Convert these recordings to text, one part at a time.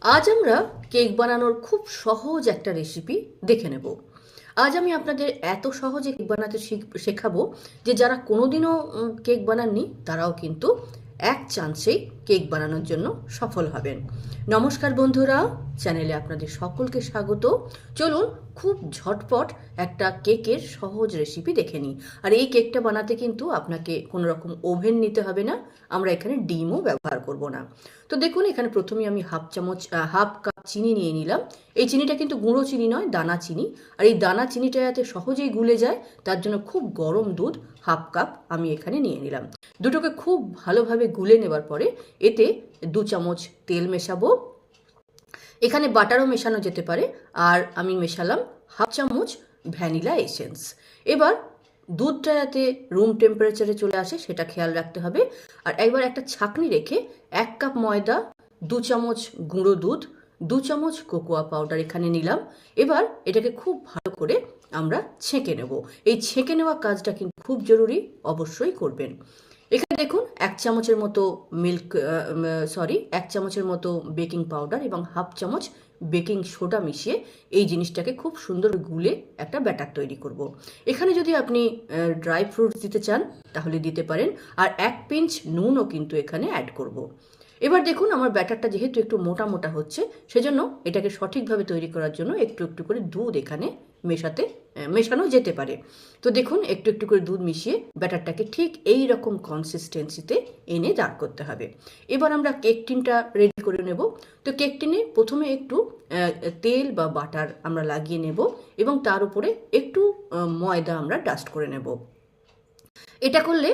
আজ আমরা কেক বানানোর খুব সহজ একটা রেসিপি দেখে নেব। আজ আমি আপনাদের এত সহজে কেক বানাতে শিখ- শেখাবো যে যারা কোনোদিনও কেক বানাননি, তারাও কিন্তু এক চান্সেই কেক বানানোর জন্য সফল হবেন। নমস্কার বন্ধুরা, চ্যানেলে আপনাদের সকলকে স্বাগত। চলুন খুব ঝটপট একটা কেকের সহজ রেসিপি দেখে নিই। আর এই কেকটা বানাতে কিন্তু আপনাকে কোনো রকম ওভেন নিতে হবে না, আমরা এখানে ডিমও ব্যবহার করব না। তো দেখুন, এখানে প্রথমে আমি হাফ চামচ হাফ কাপ চিনি নিয়ে নিলাম। এই চিনিটা কিন্তু গুঁড়ো চিনি নয়, দানা চিনি। আর এই দানা চিনিটা যাতে সহজেই গুলে যায়, তার জন্য খুব গরম দুধ হাফ কাপ আমি এখানে নিয়ে নিলাম। দুটোকে খুব ভালোভাবে গুলে নেবার পরে এতে দু চামচ তেল মেশাবো। এখানে বাটারও মেশানো যেতে পারে, আর আমি মেশালাম হাফ চামচ ভ্যানিলা এসেন্স। এবার দুধটা যাতে রুম টেম্পারেচারে চলে আসে, সেটা খেয়াল রাখতে হবে। আর একবার একটা ছাঁকনি রেখে এক কাপ ময়দা, দু চামচ গুঁড়ো দুধ, দু চামচ কোকোয়া পাউডার এখানে নিলাম। এবার এটাকে খুব ভালো করে আমরা ছেঁকে নেব। এই ছেঁকে নেওয়া কাজটা কিন্তু খুব জরুরি, অবশ্যই করবেন। এখানে দেখুন এক চামচের মতো মিল্ক সরি এক চামচের মতো বেকিং পাউডার এবং হাফ চামচ বেকিং সোডা মিশিয়ে এই জিনিসটাকে খুব সুন্দর গুলে একটা ব্যাটার তৈরি করব। এখানে যদি আপনি ড্রাই ফ্রুটস দিতে চান, তাহলে দিতে পারেন আর এক পিঞ্চ নুনও কিন্তু এখানে অ্যাড করব। এবার দেখুন আমার ব্যাটারটা যেহেতু একটু মোটা মোটা হচ্ছে, সেজন্য এটাকে সঠিকভাবে তৈরি করার জন্য একটু একটু করে দুধ এখানে মেশাতে মেশানো যেতে পারে। তো দেখুন, একটু একটু করে দুধ মিশিয়ে ব্যাটারটাকে ঠিক এই রকম কনসিস্টেন্সিতে এনে দাঁড় করতে হবে। এবার আমরা কেক টিনটা রেডি করে নেব। তো কেক টিনে প্রথমে একটু তেল বা বাটার আমরা লাগিয়ে নেব এবং তার উপরে একটু ময়দা আমরা ডাস্ট করে নেব। এটা করলে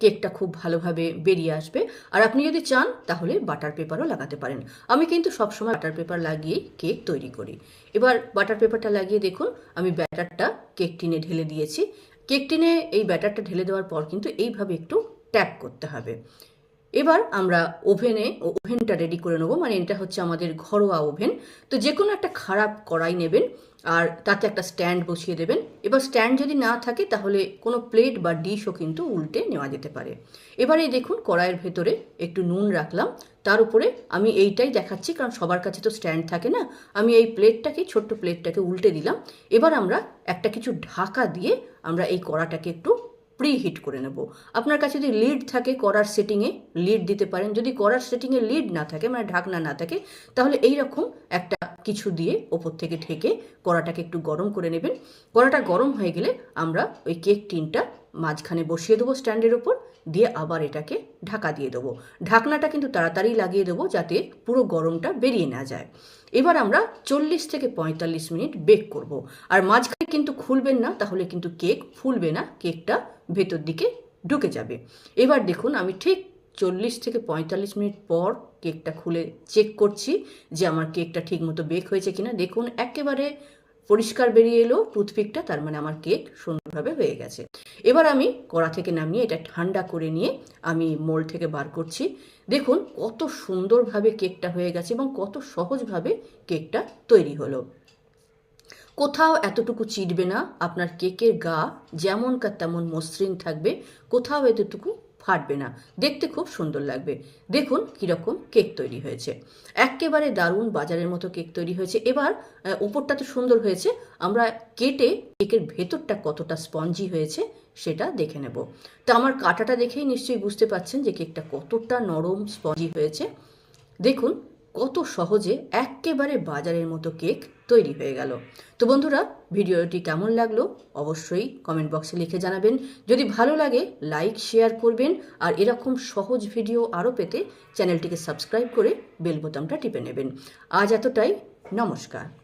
কেকটা খুব ভালোভাবে বেরিয়ে আসবে। আর আপনি যদি চান, তাহলে বাটার পেপারও লাগাতে পারেন। আমি কিন্তু সবসময় বাটার পেপার লাগিয়ে কেক তৈরি করি। এবার বাটার পেপারটা লাগিয়ে দেখুন, আমি ব্যাটারটা কেক টিনে ঢেলে দিয়েছি। কেক টিনে এই ব্যাটারটা ঢেলে দেওয়ার পর কিন্তু এইভাবে একটু ট্যাপ করতে হবে। এবার আমরা ওভেনে ওভেনটা রেডি করে নেব। মানে এটা হচ্ছে আমাদের ঘরোয়া ওভেন। তো যে কোনো একটা খারাপ কড়াই নেবেন। আর তাতে একটা স্ট্যান্ড বসিয়ে দেবেন। এবার স্ট্যান্ড যদি না থাকে, তাহলে কোনো প্লেট বা ডিশও কিন্তু উল্টে নেওয়া যেতে পারে। এবারে দেখুন কড়াইয়ের ভেতরে একটু নুন রাখলাম। তার উপরে আমি এইটাই দেখাচ্ছি, কারণ সবার কাছে তো স্ট্যান্ড থাকে না। আমি এই প্লেটটাকে ছোট্ট প্লেটটাকে উল্টে দিলাম। এবার আমরা একটা কিছু ঢাকা দিয়ে আমরা এই কড়াটাকে একটু প্রি হিট করে নেব। আপনার কাছে যদি লিড থাকে করার সেটিংয়ে লিড দিতে পারেন। যদি করার সেটিংয়ে লিড না থাকে মানে ঢাকনা না থাকে, তাহলে এই রকম একটা কিছু দিয়ে ওপর থেকে ঢেকে কড়াটাকে একটু গরম করে নেবেন। কড়াটা গরম হয়ে গেলে আমরা ওই কেক টিনটা মাঝখানে বসিয়ে দেবো স্ট্যান্ডের ওপর, দিয়ে আবার এটাকে ঢাকা দিয়ে দেবো। ঢাকনাটা কিন্তু তাড়াতাড়ি লাগিয়ে দেবো যাতে পুরো গরমটা বেরিয়ে না যায়। এবার আমরা চল্লিশ থেকে পঁয়তাল্লিশ মিনিট বেক করব। আর মাঝখানে কিন্তু খুলবেন না, তাহলে কিন্তু কেক ফুলবে না, কেকটা ভেতর দিকে ঢুকে যাবে। এবার দেখুন, আমি ঠিক চল্লিশ থেকে পঁয়তাল্লিশ মিনিট পর কেকটা খুলে চেক করছি যে আমার কেকটা ঠিকমতো বেক হয়েছে কিনা। দেখুন, একেবারে পরিষ্কার বেরিয়ে এলো, টুথপিকটা, তার মানে আমার কেক সুন্দরভাবে হয়ে গেছে। এবার আমি কড়া থেকে নামিয়ে এটা ঠান্ডা করে নিয়ে আমি মোল থেকে বার করছি। দেখুন কত সুন্দরভাবে কেকটা হয়ে গেছে এবং কত সহজভাবে কেকটা তৈরি হলো। কোথাও এতটুকু চিটবে না, আপনার কেকের গা যেমনকার তেমন মসৃণ থাকবে, কোথাও এতটুকু ফাটবে না। দেখতে খুব সুন্দর লাগবে। দেখুন কীরকম কেক তৈরি হয়েছে। একেবারে দারুণ বাজারের মতো কেক তৈরি হয়েছে। এবার উপরটা তো সুন্দর হয়েছে। আমরা কেটে কেকের ভেতরটা কতটা স্পঞ্জি হয়েছে সেটা দেখে নেব। তো আমার কাটাটা দেখেই নিশ্চয়ই বুঝতে পারছেন যে কেকটা কতটা নরম স্পঞ্জি হয়েছে। দেখুন কত সহজে একেবারে বাজারের মতো কেক তৈরি হয়ে গেল। তো বন্ধুরা, ভিডিওটি কেমন লাগল অবশ্যই কমেন্ট বক্সে লিখে জানাবেন। যদি ভালো লাগে লাইক শেয়ার করবেন আর এরকম সহজ ভিডিও আরও পেতে চ্যানেলটিকে সাবস্ক্রাইব করে বেল বোতামটা টিপে নেবেন। আজ এতটাই, নমস্কার।